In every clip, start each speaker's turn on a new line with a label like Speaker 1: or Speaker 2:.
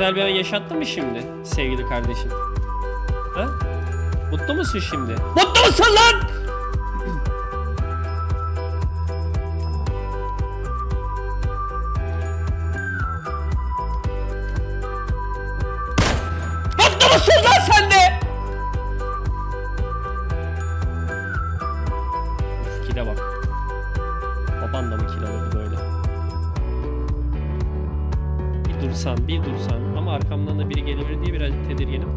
Speaker 1: güzel bir an yaşattın mı şimdi sevgili kardeşim? Ha? Mutlu musun şimdi? Mutlu musun lan? Bir dursan, bir dursan. Ama arkamdan da biri gelir diye birazcık tedirginim.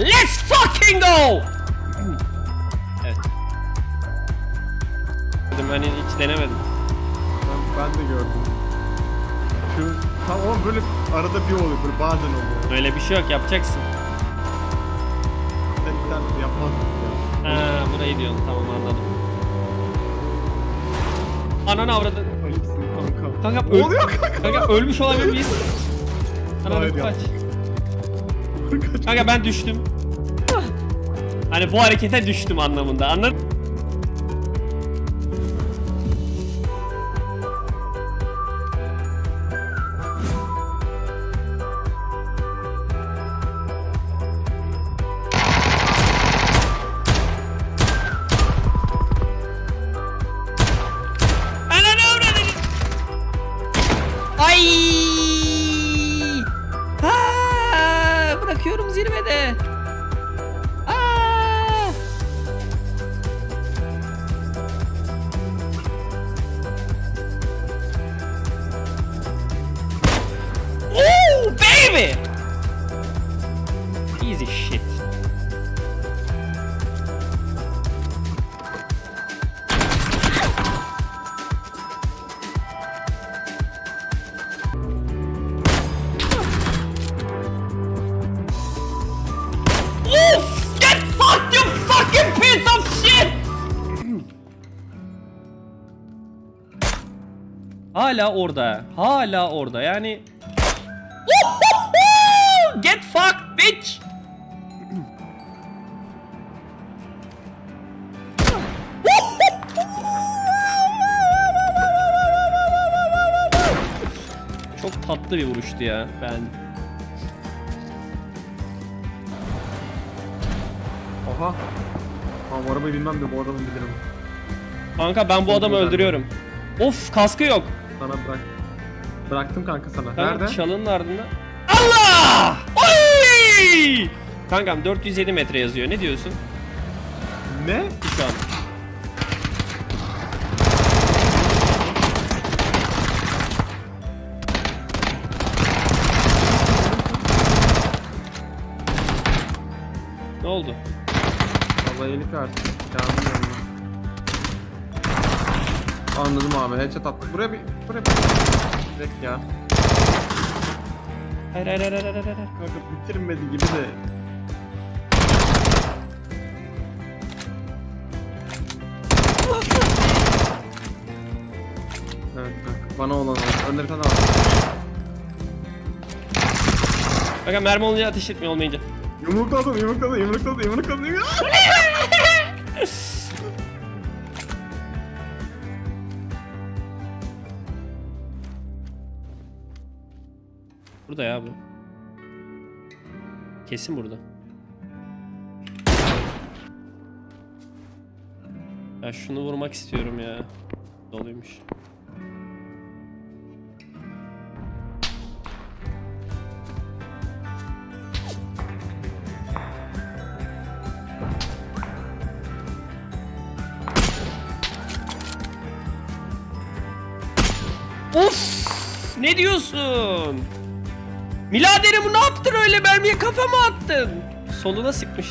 Speaker 1: Let's fucking go! evet. Dedim hani hiç denemedim.
Speaker 2: Ben, ben de gördüm. Şu tam ama böyle arada bir oluyor böyle bazen oluyor.
Speaker 1: Öyle bir şey yok yapacaksın.
Speaker 2: Sen sen yapmazsın ya.
Speaker 1: Ha burayı diyorsun tamam anladım. Ananı avradın.
Speaker 2: Ayıpsın kanka.
Speaker 1: Kanka
Speaker 2: Ne
Speaker 1: öl-
Speaker 2: oluyor kanka?
Speaker 1: Kanka ölmüş olabilir miyiz? Ananı kaç.
Speaker 2: Kaç.
Speaker 1: Kanka ben düştüm. Hani bu harekete düştüm anlamında anladın? Hala orada. Hala orada. Yani! Get fucked, bitch! Çok tatlı bir vuruştu ya. Ben
Speaker 2: Oha. Tamam arabayı bilmem de bu adamı bilirim.
Speaker 1: Kanka ben bu adamı öldürüyorum. Of kaskı yok.
Speaker 2: Sana bırak. Bıraktım kanka sana.
Speaker 1: Kanka
Speaker 2: Nerede?
Speaker 1: çalının ardında. Allah! Oy! Kankam 407 metre yazıyor. Ne diyorsun
Speaker 2: Ne?
Speaker 1: şu an? Ne oldu?
Speaker 2: Allah iyilik versin. Yardım yanına. Anladım abi. Headshot attı. Buraya bir... Buraya bir... Direkt ya.
Speaker 1: Hayır hayır hayır hayır hayır. hayır.
Speaker 2: Kanka bitirmedi gibi de. Evet kanka. Bana olan oldu. Önde bir tane var.
Speaker 1: Kanka mermi olunca ateş etmiyor olmayınca.
Speaker 2: Yumrukladım, yumrukladım, yumrukladım, yumrukladım.
Speaker 1: Burada ya bu. Kesin burada. Ya şunu vurmak istiyorum ya. Doluymuş. Of! Ne diyorsun? Miladerim ne yaptın öyle mermiye kafama attın. Soluna sıkmış.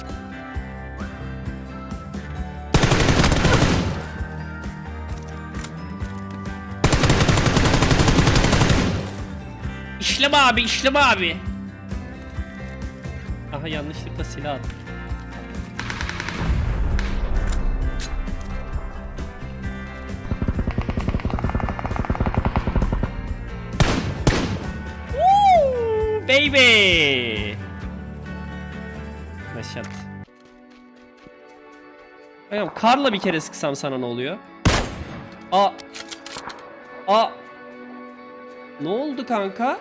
Speaker 1: İşlem abi, işlem abi. Aha yanlışlıkla silah attım. Baby. Neşet. Bakalım karla bir kere sıksam sana ne oluyor? A. A. Ne oldu kanka?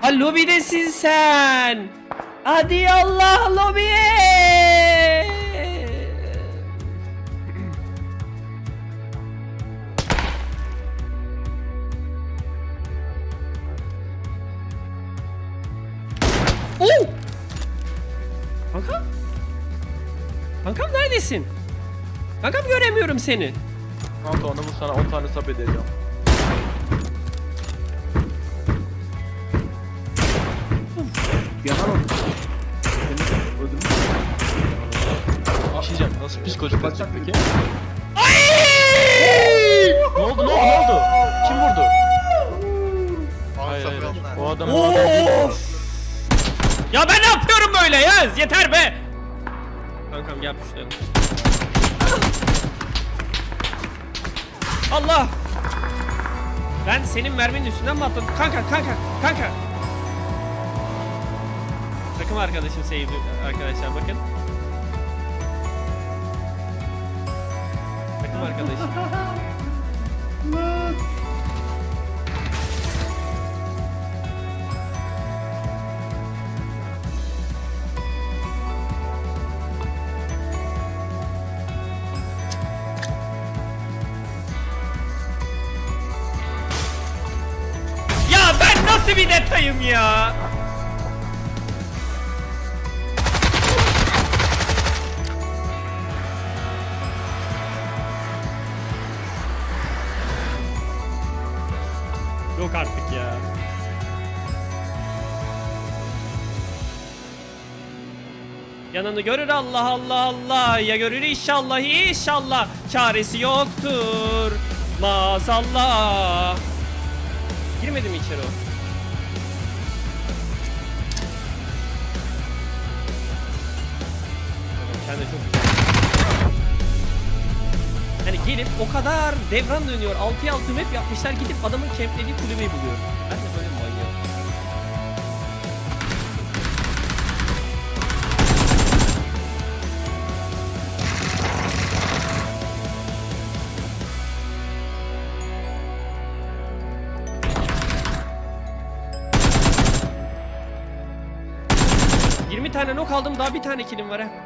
Speaker 1: Ha lobidesin sen. Hadi Allah lobiye. Neredesin? Kankam göremiyorum seni.
Speaker 3: Kanka onu vur sana 10 tane sap edeceğim.
Speaker 2: Yanar oldu. Seni öldürmüş.
Speaker 3: Nasıl psikolojik atacak peki? Ne oldu ne oldu ne oldu? Kim vurdu? Hayır hayır. O adam o adam değil.
Speaker 1: Of! Ya ben ne yapıyorum böyle Yaz? Yeter be! Kankam gel puşlayalım. Allah! Ben senin merminin üstünden mi atladım? Kanka, kanka, kanka! Takım arkadaşım sevdi arkadaşlar bakın. Takım arkadaşım. detayım ya? Yok artık ya. Yanını görür Allah Allah Allah ya görür inşallah inşallah çaresi yoktur maazallah. Girmedi mi içeri o? Kendi çok Yani gelip o kadar devran dönüyor. 6'ya 6 map yapmışlar gidip adamın kemplediği kulübeyi buluyor. Ben de böyle manyak. ...20 tane nok aldım daha bir tane kilim var ha.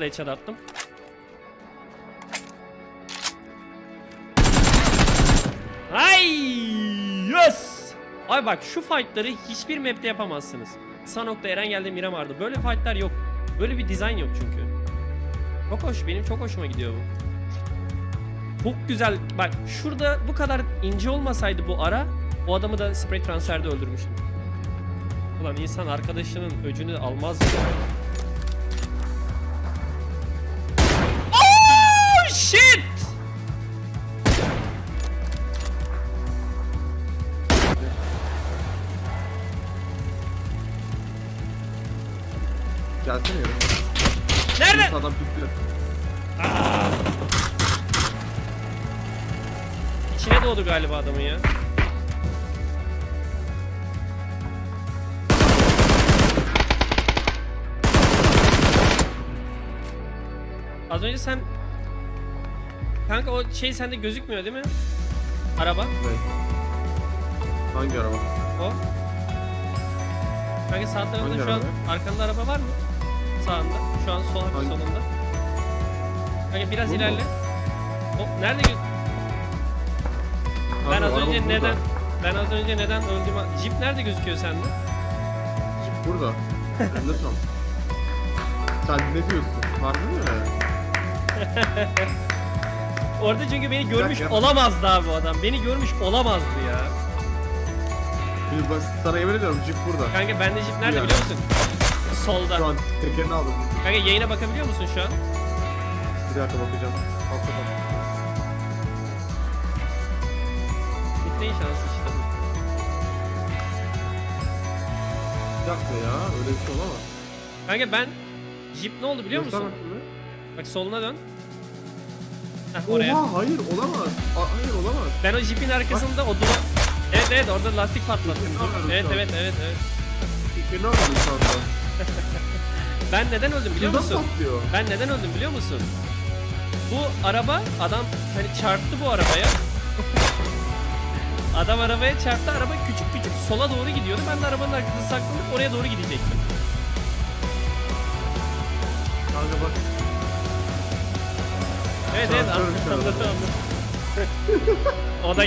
Speaker 1: Da headshot attım. Ay yes! Ay bak şu fightları hiçbir map'te yapamazsınız. Sanok'ta Eren geldi Miramar'da. Böyle fightlar yok. Böyle bir dizayn yok çünkü. Çok hoş. Benim çok hoşuma gidiyor bu. Çok güzel. Bak şurada bu kadar ince olmasaydı bu ara o adamı da spray transferde öldürmüştüm. Ulan insan arkadaşının öcünü almaz mı? Shit!
Speaker 2: Gelsene ya.
Speaker 1: Nerede?
Speaker 2: Adam bitti.
Speaker 1: İçine doğdu galiba adamın ya. Az önce sen... Kanka o şey sende gözükmüyor değil mi? Araba.
Speaker 2: Ne? Hangi araba?
Speaker 1: O. Kanka sağ tarafında
Speaker 2: Hangi
Speaker 1: şu an
Speaker 2: araba?
Speaker 1: arkanda araba var mı? Sağında. Şu an sol hafif
Speaker 2: Hangi?
Speaker 1: solunda. Kanka biraz
Speaker 2: Bu mu?
Speaker 1: ilerle. O nerede gö- Ben
Speaker 2: Kanka,
Speaker 1: az
Speaker 2: araba
Speaker 1: önce
Speaker 2: burada.
Speaker 1: neden ben az önce neden öldüğümü Jeep nerede gözüküyor sende?
Speaker 2: Burada. Bende tam. Sen ne diyorsun? Harbi mi?
Speaker 1: Orada çünkü beni görmüş
Speaker 2: dakika.
Speaker 1: olamazdı abi o adam. Beni görmüş olamazdı ya.
Speaker 2: Şimdi bak sana yemin ediyorum Jeep burada.
Speaker 1: Kanka bende jip nerede
Speaker 2: Ya.
Speaker 1: biliyor musun? Solda.
Speaker 2: Şu an tekerini aldım.
Speaker 1: Kanka yayına bakabiliyor musun şu an?
Speaker 2: Bir dakika bakacağım. Altta bak.
Speaker 1: Bitmeyin şansı işte bu.
Speaker 2: Bir dakika ya öyle bir şey olamaz.
Speaker 1: Kanka ben jip ne oldu biliyor
Speaker 2: Göster
Speaker 1: musun?
Speaker 2: bakayım
Speaker 1: Bak soluna dön. Heh, oraya.
Speaker 2: Oha hayır olamaz. A- hayır olamaz.
Speaker 1: Ben o jipin arkasında o duva... Evet evet orada lastik patlattım.
Speaker 2: Yapıyorsun
Speaker 1: Evet evet evet evet.
Speaker 2: Tekerini aldım şu anda.
Speaker 1: Ben neden öldüm biliyor
Speaker 2: Şuradan
Speaker 1: musun?
Speaker 2: patlıyor.
Speaker 1: Ben neden öldüm biliyor musun? Bu araba adam hani çarptı bu arabaya. adam arabaya çarptı. Araba küçük küçük sola doğru gidiyordu. Ben de arabanın arkasında saklanıp oraya doğru gidecektim.
Speaker 2: Kanka bak.
Speaker 1: Evet evet
Speaker 2: şey
Speaker 1: anladım. o da